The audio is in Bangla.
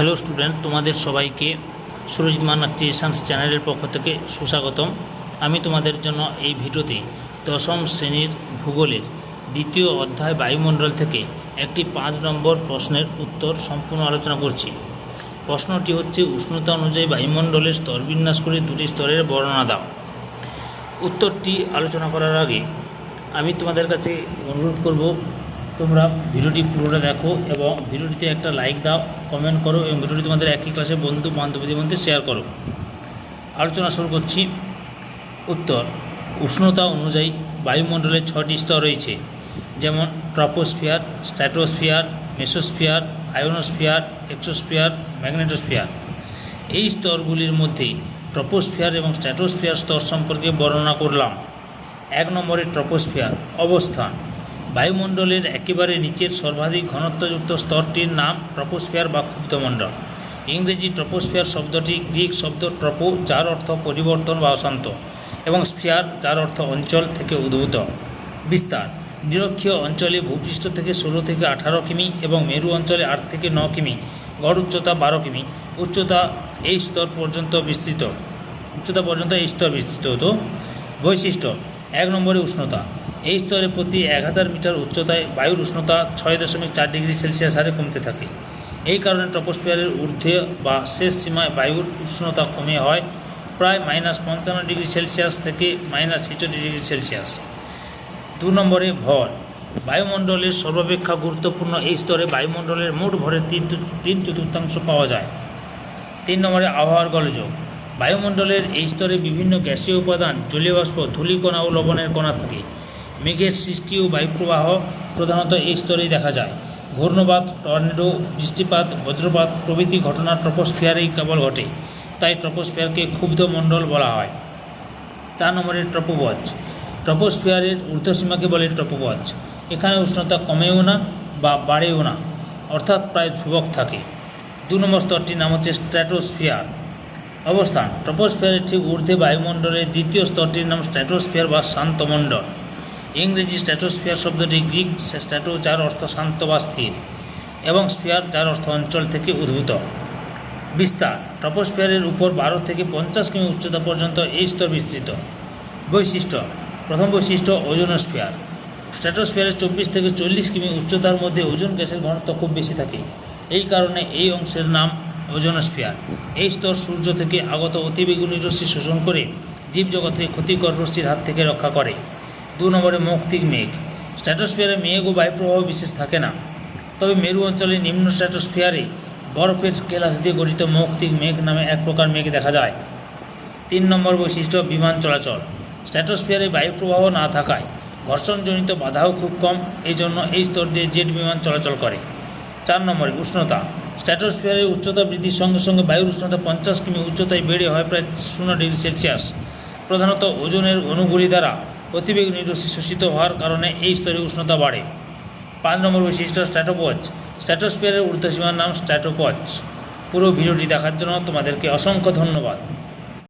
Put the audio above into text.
হ্যালো স্টুডেন্ট, তোমাদের সবাইকে সুরজিৎ মান্না ক্রিয়েশনস চ্যানেলের পক্ষ থেকে সুস্বাগতম। আমি তোমাদের জন্য এই ভিডিওতে দশম শ্রেণির ভূগোলের দ্বিতীয় অধ্যায় বায়ুমণ্ডল থেকে একটি পাঁচ নম্বর প্রশ্নের উত্তর সম্পূর্ণ আলোচনা করছি। প্রশ্নটি হচ্ছে, উষ্ণতা অনুযায়ী বায়ুমণ্ডলের স্তরবিন্যাস করে দুটি স্তরের বর্ণনা দাও। উত্তরটি আলোচনা করার আগে আমি তোমাদের কাছে অনুরোধ করব তোমরা ভিডিওটি পুরোটা দেখো এবং ভিডিওটিতে একটা লাইক দাও কমেন্ট করো এবং ভিডিওটি তোমাদের একই ক্লাসে বন্ধু বান্ধবীদের মধ্যে শেয়ার করো। আলোচনা শুরু করছি। উত্তর, উষ্ণতা অনুযায়ী বায়ুমণ্ডলের ছটি স্তর রয়েছে, যেমন troposphere stratosphere mesosphere, ionosphere, exosphere, magnetosphere. এই স্তরগুলির মধ্যে ট্রপোস্ফিয়ার এবং স্ট্র্যাটোস্ফিয়ার স্তর সম্পর্কে বর্ণনা করলাম। এক নম্বরে ট্রপোস্ফিয়ার, অবস্থান। বায়ুমণ্ডলের একেবারে নিচের সর্বাধিক ঘনত্বযুক্ত স্তরটির নাম ট্রপোস্ফিয়ার বা ক্ষুব্ধমণ্ডল। ইংরেজি ট্রপোস্ফিয়ার শব্দটি গ্রিক শব্দ ট্রপো, যার অর্থ পরিবর্তন বা অশান্ত, এবং স্ফিয়ার, যার অর্থ অঞ্চল থেকে উদ্ভূত। বিস্তার, নিরক্ষীয় অঞ্চলে ভূপৃষ্ঠ থেকে ষোলো থেকে আঠারো কিমি এবং মেরু অঞ্চলে আট থেকে ন কিমি, গড় উচ্চতা বারো কিমি। উচ্চতা এই স্তর পর্যন্ত বিস্তৃত। উচ্চতা পর্যন্ত এই স্তর বিস্তৃত। হতো বৈশিষ্ট্য, এক নম্বরে উষ্ণতা। এই স্তরে প্রতি এক হাজার মিটার উচ্চতায় বায়ুর উষ্ণতা ছয় দশমিক চার ডিগ্রি সেলসিয়াস হারে কমতে থাকে। এই কারণে ট্রপোস্ফিয়ারের ঊর্ধ্বে বা শেষ সীমায় বায়ুর উষ্ণতা কমে হয় প্রায় মাইনাস পঞ্চান্ন ডিগ্রি সেলসিয়াস থেকে মাইনাস ছেচল্লিশ ডিগ্রি সেলসিয়াস। দু নম্বরে ভর। বায়ুমণ্ডলের সর্বাপেক্ষা গুরুত্বপূর্ণ এই স্তরে বায়ুমণ্ডলের মোট ভরের তিন তিন চতুর্থাংশ পাওয়া যায়। তিন নম্বরে আবহাওয়ার গলযোগ। বায়ুমণ্ডলের এই স্তরে বিভিন্ন গ্যাসীয় উপাদান জলীয় বাষ্প ধূলিকণা ও লবণের কণা থাকে। মেঘের সৃষ্টি ও বায়ুপ্রবাহ প্রধানত এই স্তরেই দেখা যায়। ঘূর্ণবাত টর্নেডো, বৃষ্টিপাত, বজ্রপাত প্রভৃতি ঘটনা ট্রপোস্ফিয়ারেই কেবল ঘটে। তাই ট্রপোস্ফিয়ারকে ক্ষুব্ধ মণ্ডল বলা হয়। চার নম্বরের ট্রপোবজ। ট্রপোস্ফিয়ারের ঊর্ধ্বসীমাকে বলে ট্রপোবজ। এখানে উষ্ণতা কমেও না বা বাড়েও না, অর্থাৎ প্রায় ধ্রুবক থাকে। দু নম্বর স্তরটির নাম হচ্ছে স্ট্র্যাটোস্ফিয়ার। অবস্থান। ট্রপোস্ফিয়ারের ঠিক ঊর্ধ্বে বায়ুমণ্ডলের দ্বিতীয় স্তরটির নাম স্ট্র্যাটোস্ফিয়ার বা শান্তমণ্ডল। ইংরেজি স্ট্র্যাটোস্ফিয়ার শব্দটি গ্রিক স্ট্যাটো যার অর্থ শান্ত বা স্থির, এবং স্ফিয়ার যার অর্থ অঞ্চল থেকে উদ্ভূত। বিস্তার, ট্রপোস্ফিয়ারের উপর বারো থেকে পঞ্চাশ কিমি উচ্চতা পর্যন্ত এই স্তর বিস্তৃত। বৈশিষ্ট্য, প্রথম বৈশিষ্ট্য ওজোনোস্ফিয়ার। স্ট্র্যাটোস্ফিয়ারের চব্বিশ থেকে চল্লিশ কিমি উচ্চতার মধ্যে ওজন গ্যাসের ঘনত্ব খুব বেশি থাকে। এই কারণে এই অংশের নাম ওজোনোস্ফিয়ার। এই স্তর সূর্য থেকে আগত অতিবেগুনি রশ্মি শোষণ করে জীবজগৎকে ক্ষতিকর রশ্মির হাত থেকে রক্ষা করে। দু নম্বরে মৌক্তিক মেঘ। স্ট্র্যাটোস্ফিয়ারে মেঘ ও বায়ুপ্রবাহ বিশেষ থাকে না। তবে মেরু অঞ্চলে নিম্ন স্ট্র্যাটোস্ফিয়ারে বরফের কেলাস দিয়ে গঠিত মৌক্তিক মেঘ নামে এক প্রকার মেঘ দেখা যায়। তিন নম্বর বৈশিষ্ট্য, বিমান চলাচল। স্ট্র্যাটোস্ফিয়ারে বায়ুপ্রবাহ না থাকায় ঘর্ষণজনিত বাধাও খুব কম এই জন্য এই স্তর দিয়ে জেট বিমান চলাচল করে। চার নম্বরে উষ্ণতা। স্ট্র্যাটোস্ফিয়ারের উচ্চতা বৃদ্ধির সঙ্গে সঙ্গে বায়ুর উষ্ণতা পঞ্চাশ কিমি উচ্চতায় বেড়ে হয় প্রায় শূন্য ডিগ্রি সেলসিয়াস। প্রধানত ওজনের অনুগুলি দ্বারা অতিবেগুনি রশ্মি শোষিত হওয়ার কারণে এই স্তরে উষ্ণতা বাড়ে। পাঁচ নম্বর বৈশিষ্ট্য স্ট্যাটোপচ স্ট্র্যাটোস্ফিয়ারের ঊর্ধ্বসীমার নাম স্ট্যাটোপচ পুরো ভিডিওটি দেখার জন্য তোমাদেরকে অসংখ্য ধন্যবাদ।